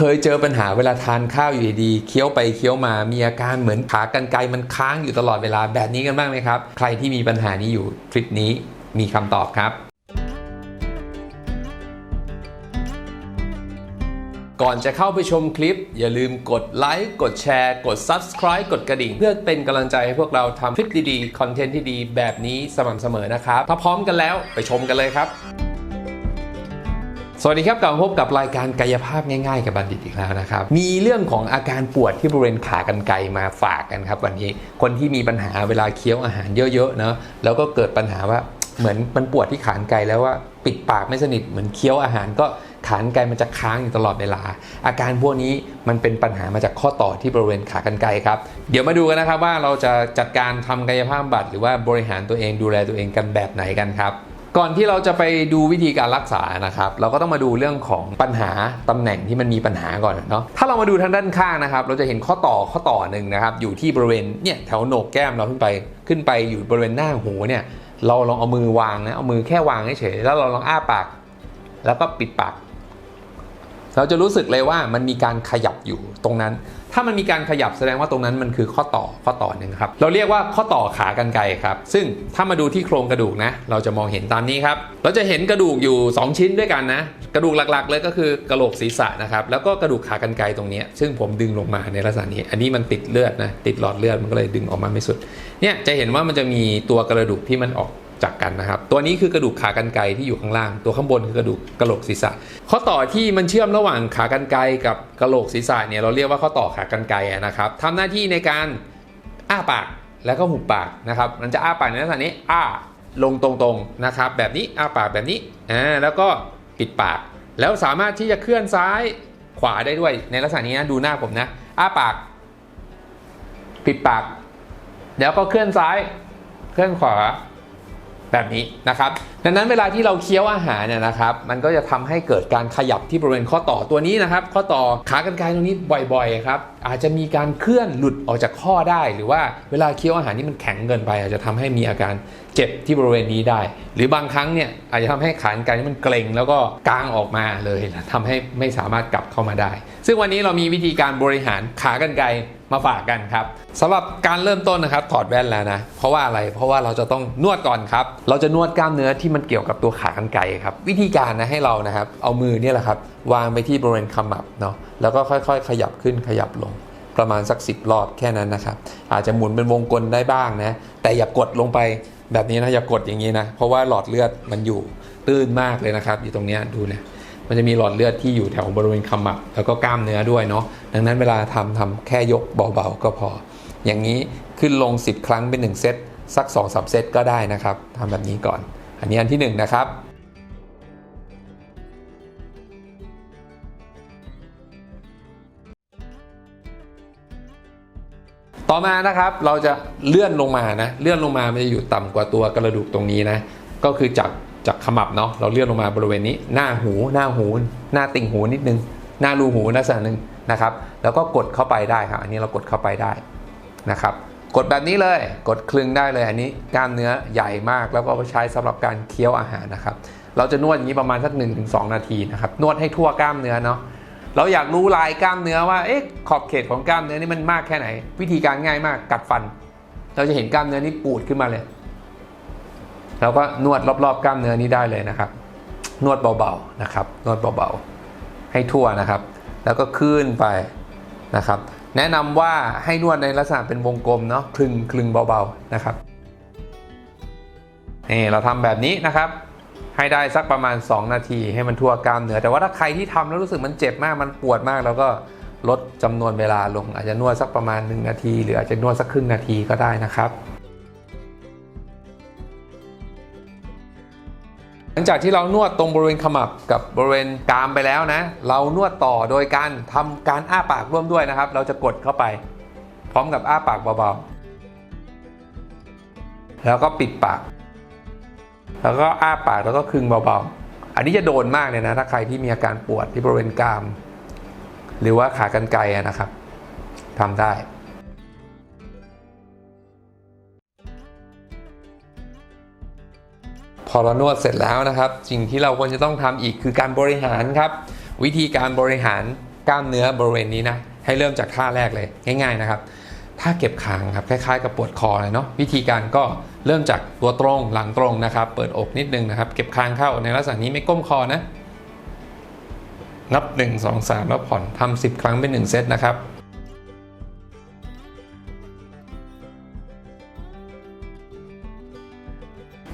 เคยเจอปัญหาเวลาทานข้าวอยู่ดีเคี้ยวไปเคี้ยวมามีอาการเหมือนขากรรไกรมันค้างอยู่ตลอดเวลาแบบนี้กันบ้างไหมครับ ใครที่มีปัญหานี้อยู่คลิปนี้มีคำตอบครับก่อนจะเข้าไปชมคลิป อย่าลืมกดไลค์กดแชร์ กด Subscribe กดกระดิ่ง เพื่อเป็นกำลังใจให้พวกเราทำคลิปดีๆ คอนเทนต์ที่ดีแบบนี้สม่ำเสมอนะครับ ถ้าพร้อมกันแล้วไปชมกันเลยครับ สวัสดีครับกลับมาพบกับรายการกายภาพง่ายๆ กับบัณฑิตอีกแล้วนะครับ มีเรื่องของอาการปวดที่บริเวณขากรรไกรมาฝากกันครับ วันนี้คนที่มีปัญหาเวลาเคี้ยวอาหารเยอะๆเนาะแล้วก็เกิดปัญหาว่าเหมือนมันปวดที่ขากรรไกรแล้วว่าปิดปากไม่สนิทเหมือนเคี้ยวอาหารก็ขากรรไกรมันจะค้างอยู่ตลอดเวลา อาการพวกนี้มันเป็นปัญหามาจากข้อต่อที่บริเวณขากรรไกรครับ เดี๋ยวมาดูกันนะครับว่าเราจะจัดการทำกายภาพบำบัดหรือว่าบริหารตัวเองดูแลตัวเองกันแบบไหนกันครับ ก่อนที่เราจะไปดูวิธีการรักษานะครับเราก็ต้องมาดูเรื่องของปัญหาตำแหน่งที่มันมีปัญหาก่อนเนาะถ้าเรามาดูทางด้านข้างนะครับ เราจะเห็นข้อต่อข้อต่อหนึ่งนะครับ อยู่ที่บริเวณเนี่ยแถวโหนกแก้มเราขึ้นไปขึ้นไปอยู่บริเวณหน้าหูเนี่ยเราลองเอามือวางนะเอามือแค่วางเฉยแล้วเราลองอ้าปาก แล้วก็ปิดปาก เราจะรู้สึกเลยว่ามันมีการขยับอยู่ตรงนั้น ถ้ามันมีการขยับแสดงว่าตรงนั้นมันคือข้อต่อข้อต่อหนึ่งครับ เราเรียกว่าข้อต่อขากรรไกรครับ ซึ่งถ้ามาดูที่โครงกระดูกนะ เราจะมองเห็นตามนี้ครับ เราจะเห็นกระดูกอยู่ 2 ชิ้นด้วยกันนะ กระดูกหลักๆ เลยก็คือกระโหลกศีรษะนะครับ แล้วก็กระดูกขากรรไกรตรงนี้ ซึ่งผมดึงลงมาในลักษณะนี้ อันนี้มันติดเลือดนะ ติดหลอดเลือดมันก็เลยดึงออกมาไม่สุด เนี่ยจะเห็นว่ามันจะมีตัวกระดูกที่มันออก จากกันนะครับ ตัวนี้คือกระดูกขากรรไกรที่อยู่ข้างล่าง ตัวข้างบนคือกระดูกกระโหลกศีรษะ ข้อต่อที่มันเชื่อมระหว่างขากรรไกรกับกระโหลกศีรษะเนี่ยเราเรียกว่าข้อต่อขากรรไกรนะครับทำหน้าที่ในการอ้าปากแล้วก็หุบปากนะครับ มันจะอ้าปากในลักษณะนี้ อ้าลงตรงๆนะครับ แบบนี้อ้าปากแบบนี้อ่าแล้วก็ปิดปาก แล้วสามารถที่จะเคลื่อนซ้ายขวาได้ด้วยในลักษณะนี้นะดูหน้าผมนะ อ้าปาก ปิดปาก แล้วก็เคลื่อนซ้าย เคลื่อนขวา แบบนี้นะครับ ดังนั้นเวลาที่เราเคี้ยวอาหารเนี่ยนะครับ มันก็จะทำให้เกิดการขยับที่บริเวณข้อต่อตัวนี้นะครับ ข้อต่อขากรรไกรตรงนี้บ่อยๆครับอาจจะมีการเคลื่อนหลุดออกจากข้อได้ หรือว่าเวลาเคี้ยวอาหารที่มันแข็งเกินไป อาจจะทำให้มีอาการเจ็บที่บริเวณนี้ได้ หรือบางครั้งเนี่ยอาจจะทำให้ขากรรไกรนี่มันเกร็งแล้วก็กางออกมาเลยทำให้ไม่สามารถกลับเข้ามาได้ ซึ่งวันนี้เรามีวิธีการบริหารขากรรไกรมาฝากกันครับสำหรับการเริ่มต้นนะครับถอดแว่นแล้วนะ เพราะว่าอะไรเพราะว่าเราจะต้องนวดก่อนครับ เราจะนวดกล้ามเนื้อที่มันเกี่ยวกับตัวขากรรไกรครับ วิธีการนะให้เรานะครับ เอามือเนี่ยแหละครับ วางไปที่บริเวณขมับเนาะแล้วก็ค่อยๆ ขยับขึ้นขยับลงประมาณสัก 10 รอบแค่นั้นนะครับ อาจจะหมุนเป็นวงกลมได้บ้างนะ แต่อย่ากดลงไปแบบนี้นะอย่ากดอย่างนี้นะ เพราะว่าหลอดเลือดมันอยู่ตื้นมากเลยนะครับ อยู่ตรงนี้ดูนะมันจะมีหลอดเลือดที่อยู่แถวบริเวณขมับแล้วก็กล้ามเนื้อด้วยเนาะดังนั้นเวลาทำทำแค่ยกเบาๆก็พอ อย่างนี้ขึ้นลง 10 ครั้งเป็น 1 เซตสัก2อสเซตก็ได้นะครับทำแบบนี้ก่อน อันนี้อันที่1นะครับ ต่อมานะครับเราจะเลื่อนลงมานะเลื่อนลงมามันจะอยู่ต่ำกว่าตัวกระดูกตรงนี้นะก็คือจากจากขมับเนาะเราเลื่อนลงมาบริเวณนี้ หน้าหูหน้าหู หน้าติ่งหูนิดนึง หน้ารูหูลักษณะหนึ่งนะครับ แล้วก็กดเข้าไปได้ครับอันนี้เรากดเข้าไปได้นะครับ กดแบบนี้เลยกดคลึงได้เลยอันนี้กล้ามเนื้อใหญ่มากแล้วก็ใช้สำหรับการเคี้ยวอาหารนะครับ เราจะนวดอย่างนี้ประมาณสัก1-2 นาทีนะครับนวดให้ทั่วกล้ามเนื้อเนาะ เราอยากรู้ลายกล้ามเนื้อว่าเอ๊ะขอบเขตของกล้ามเนื้อนี่มันมากแค่ไหน วิธีการง่ายมากกัดฟัน เราจะเห็นกล้ามเนื้อนี่ปูดขึ้นมาเลยเราก็นวดรอบๆกล้ามเนื้อนี้ได้เลยนะครับ นวดเบาๆนะครับ นวดเบาๆ ให้ทั่วนะครับ แล้วก็ขึ้นไปนะครับ แนะนำว่าให้นวดในลักษณะเป็นวงกลมเนาะคลึงคลึงเบาๆนะครับนี่เราทำแบบนี้นะครับ ให้ได้สักประมาณ 2 นาทีให้มันทั่วกล้ามเนื้อแต่ว่าถ้าใครที่ทำแล้วรู้สึกมันเจ็บมากมันปวดมากแล้วก็ลดจำนวนเวลาลง อาจจะนวดสักประมาณ 1 นาที หรืออาจจะนวดสักครึ่งนาทีก็ได้นะครับหลังจากที่เรานวดตรงบริเวณขมับกับบริเวณกรามไปแล้วนะ เรานวดต่อโดยการทำการอ้าปากร่วมด้วยนะครับ เราจะกดเข้าไป พร้อมกับอ้าปากเบาๆแล้วก็ปิดปาก แล้วก็อ้าปากแล้วก็คึงเบาๆ อันนี้จะโดนมากเลยนะ ถ้าใครที่มีอาการปวดที่บริเวณกราม หรือว่าขากรรไกรนะครับทำได้พอเรานวดเสร็จแล้วนะครับสิ่งที่เราควรจะต้องทำอีกคือการบริหารครับ วิธีการบริหารกล้ามเนื้อบริเวณนี้นะให้เริ่มจากท่าแรกเลยง่าย ๆนะครับ ท่าเก็บคางครับคล้ายๆ กับปวดคอเลยเนาะวิธีการก็เริ่มจากตัวตรงหลังตรงนะครับ เปิดอกนิดนึงนะครับ เก็บคางเข้าในลักษณะนี้ไม่ก้มคอนะ นับ 1 2 3 แล้วผ่อนทำ10 ครั้งเป็น 1 เซตนะครับ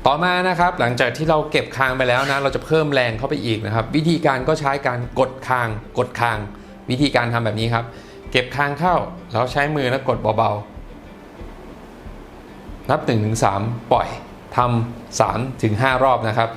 ต่อมานะครับหลังจากที่เราเก็บคางไปแล้วนะเราจะเพิ่มแรงเข้าไปอีกนะครับ วิธีการก็ใช้การกดคางกดคาง วิธีการทำแบบนี้ครับ เก็บคางเข้า แล้วใช้มือแล้วกดเบาๆ นับ 1-3 ปล่อยทำ3-5รอบนะครับ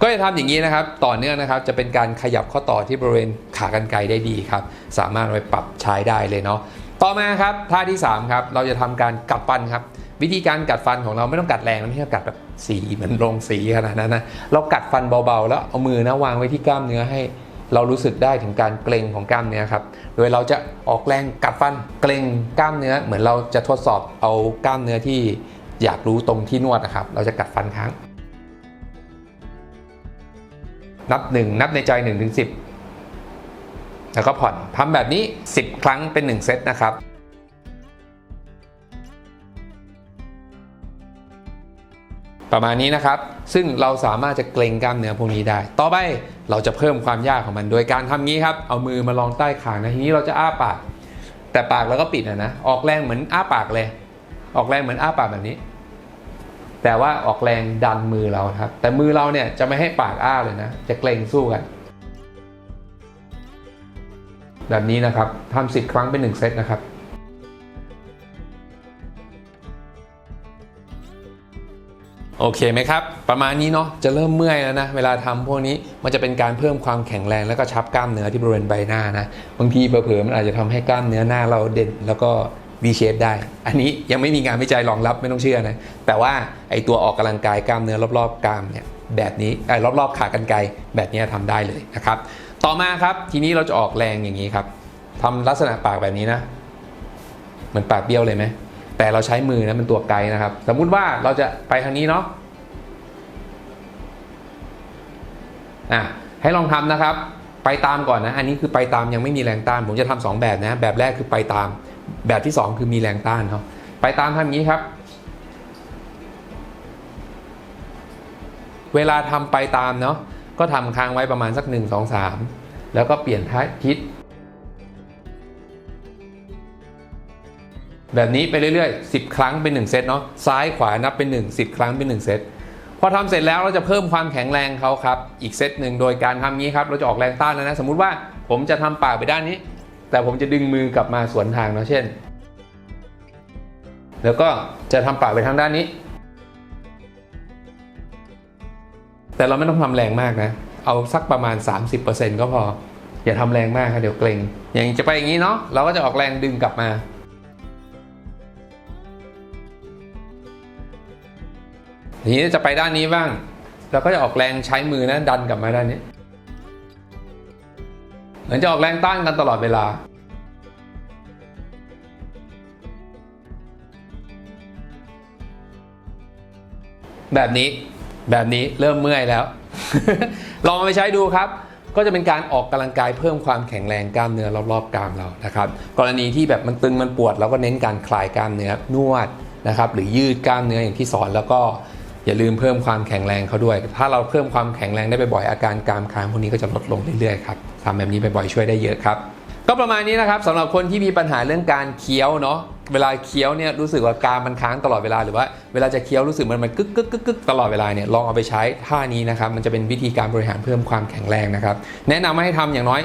ก็จะทำอย่างนี้นะครับต่อเนื่องนะครับจะเป็นการขยับข้อต่อที่บริเวณขากรรไกรได้ดีครับ สามารถไปปรับใช้ได้เลยเนาะต่อมาครับท่าที่3ครับเราจะทำการกัดฟันครับ วิธีการกัดฟันของเราไม่ต้องกัดแรงนะไม่ใช่กัดแบบสีเหมือนลงสีขนาดนั้นนะเรากัดฟันเบาๆ แล้วเอามือนะวางไว้ที่กล้ามเนื้อให้ เรารู้สึกได้ถึงการเกร็งของกล้ามเนื้อครับโดยเราจะออกแรงกัดฟันเกร็งกล้ามเนื้อ เหมือนเราจะทดสอบเอากล้ามเนื้อที่อยากรู้ตรงที่นวดนะครับ เราจะกัดฟันครั้ง นับ1นับในใจ1ถึง10 แล้วก็ผ่อนทำแบบนี้ 10 ครั้งเป็น 1 เซตนะครับ ประมาณนี้นะครับ ซึ่งเราสามารถจะเกรงกล้ามเนื้อพวกนี้ได้ ต่อไปเราจะเพิ่มความยากของมันโดยการทำงี้ครับ เอามือมาลองใต้คางนะ ทีนี้เราจะอ้าปาก แต่ปากเราก็ปิดนะนะ ออกแรงเหมือนอ้าปากเลย ออกแรงเหมือนอ้าปากแบบนี้ แต่ว่าออกแรงดันมือเราครับ แต่มือเราเนี่ยจะไม่ให้ปากอ้าเลยนะ จะเกรงสู้กัน แบบนี้นะครับทำสิบครั้งเป็นหนึ่งเซตนะครับ โอเคไหมครับ ประมาณนี้เนาะจะเริ่มเมื่อยแล้วนะเวลาทำพวกนี้มันจะเป็นการเพิ่มความแข็งแรงแล้วก็ชับกล้ามเนื้อที่บริเวณใบหน้านะบางทีเผลอๆมันอาจจะทำให้กล้ามเนื้อหน้าเราเด่นแล้วก็ V shape ได้ อันนี้ยังไม่มีงานวิจัยรองรับไม่ต้องเชื่อนะ แต่ว่าไอตัวออกกำลังกายกล้ามเนื้อรอบๆกล้ามเนี่ยแบบนี้ไอ้รอบๆ ขากรรไกรแบบนี้ทำได้เลยนะครับ ต่อมาครับทีนี้เราจะออกแรงอย่างนี้ครับทำลักษณะปากแบบนี้นะ เหมือนปากเบี้ยวเลยไหม แต่เราใช้มือนะเป็นตัวไกด์นะครับ สมมุติว่าเราจะไปทางนี้เนาะอะให้ลองทำนะครับ ไปตามก่อนนะ อันนี้คือไปตามยังไม่มีแรงต้าน ผมจะทำสองแบบนะ แบบแรกคือไปตาม แบบที่สองคือมีแรงต้านเขาไปตามทำอย่างนี้ครับ เวลาทำไปตามเนาะก็ทำค้างไว้ประมาณสัก 1 2 3 แล้วก็เปลี่ยนท้ายทิศ แบบนี้ไปเรื่อยๆ 10 ครั้งเป็น 1 เซตเนาะซ้ายขวานับเป็น 1 10 ครั้งเป็น 1 เซตพอทำเสร็จแล้วเราจะเพิ่มความแข็งแรงเขาครับ อีกเซตหนึ่งโดยการทำงี้ครับ เราจะออกแรงต้านแล้วนะสมมุติว่าผมจะทำปากไปด้านนี้ แต่ผมจะดึงมือกลับมาสวนทางเนาะเช่น แล้วก็จะทำปากไปทางด้านนี้ แต่เราไม่ต้องทำแรงมากนะ เอาสักประมาณ 30%ก็พออย่าทำแรงมากครับเดี๋ยวเกรงอย่างจะไปอย่างนี้เนาะเราก็จะออกแรงดึงกลับมา ทีนี้จะไปด้านนี้บ้าง เราก็จะออกแรงใช้มือนะดันกลับมาด้านนี้ เหมือนจะออกแรงต้านกันตลอดเวลา แบบนี้แบบนี้เริ่มเมื่อยแล้ว ลองไปใช้ดูครับ ก็จะเป็นการออกกำลังกายเพิ่มความแข็งแรงกล้ามเนื้อรอบๆกรามเรานะครับ กรณีที่แบบมันตึงมันปวดเราก็เน้นการคลายกล้ามเนื้อนวดนะครับ หรือยืดกล้ามเนื้ออย่างที่สอนแล้วก็ อย่าลืมเพิ่มความแข็งแรงเขาด้วย ถ้าเราเพิ่มความแข็งแรงได้บ่อยๆอาการกรามค้างพวกนี้ก็จะลดลงเรื่อยๆครับทำแบบนี้บ่อยๆช่วยได้เยอะครับ ก็ประมาณนี้นะครับสำหรับคนที่มีปัญหาเรื่องการเคี้ยวเนาะเวลาเคี้ยวเนี่ยรู้สึกว่ากรามมันค้างตลอดเวลาหรือว่าเวลาจะเคี้ยวรู้สึกมันมันกึกกึกกึกกึกตลอดเวลาเนี่ยลองเอาไปใช้ท่านี้นะครับมันจะเป็นวิธีการบริหารเพิ่มความแข็งแรงนะครับแนะนำให้ทำอย่างน้อย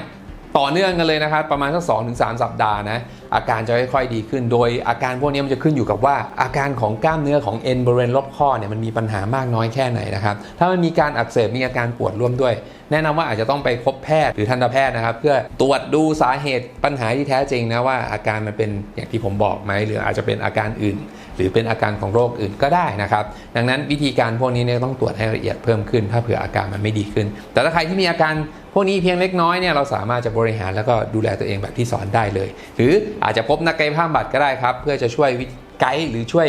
ต่อเนื่องกันเลยนะครับประมาณสักสองถึงสามสัปดาห์นะอาการจะค่อยๆดีขึ้น โดยอาการพวกนี้มันจะขึ้นอยู่กับว่า อาการของกล้ามเนื้อของเอ็นบริเวณรอบข้อเนี่ยมันมีปัญหามากน้อยแค่ไหนนะครับถ้ามันมีการอักเสบมีอาการปวดร่วมด้วย แนะนำว่าอาจจะต้องไปพบแพทย์หรือทันตแพทย์นะครับ เพื่อตรวจดูสาเหตุปัญหาที่แท้จริงนะว่าอาการมันเป็นอย่างที่ผมบอกไหมหรืออาจจะเป็นอาการอื่น หรือเป็นอาการของโรคอื่นก็ได้นะครับดังนั้นวิธีการพวกนี้เนี่ยต้องตรวจให้ละเอียดเพิ่มขึ้น ถ้าเผื่ออาการมันไม่ดีขึ้น แต่ถ้าใครที่มีอาการ พวกนี้เพียงเล็กน้อยเนี่ยเราสามารถจะบริหารแล้วก็ดูแลตัวเองแบบที่สอนได้เลย หรืออาจจะพบนักกายภาพบำบัดก็ได้ครับ เพื่อจะช่วยวิไกด์หรือช่วย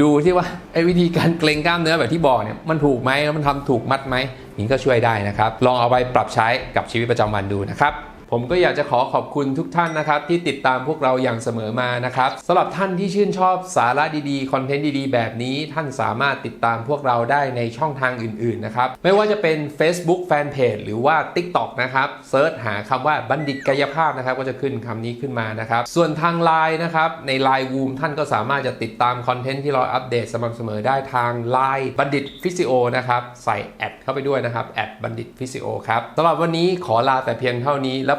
ดูที่ว่าไอ้วิธีการเกรงกล้ามเนื้อแบบที่บอกเนี่ยมันถูกไหมแล้วมันทำถูกมัดไหมนี่ก็ช่วยได้นะครับ ลองเอาไปปรับใช้กับชีวิตประจำวันดูนะครับ ผมก็อยากจะขอขอบคุณทุกท่านนะครับ ที่ติดตามพวกเราอย่างเสมอมานะครับสำหรับท่านที่ชื่นชอบสาระดีๆคอนเทนต์ดีๆ แบบนี้ท่านสามารถติดตามพวกเราได้ในช่องทางอื่นๆนะครับไม่ว่าจะเป็น Facebook Fanpage หรือว่า TikTok นะครับเซิร์ชหาคำว่าบัณฑิตกายภาพนะครับ ก็จะขึ้นคำนี้ขึ้นมานะครับส่วนทาง Line นะครับใน Line วูมท่านก็สามารถจะติดตามคอนเทนต์ที่เราอัปเดตสม่ำเสมอได้ทาง Line บัณฑิตฟิสิโอนะครับใส่แอดเข้าไปด้วยนะครับแอดบัณฑิตฟิสิโอครับสำหรับวันนี้ขอลาแต่เพียงเท่านี้แล้ว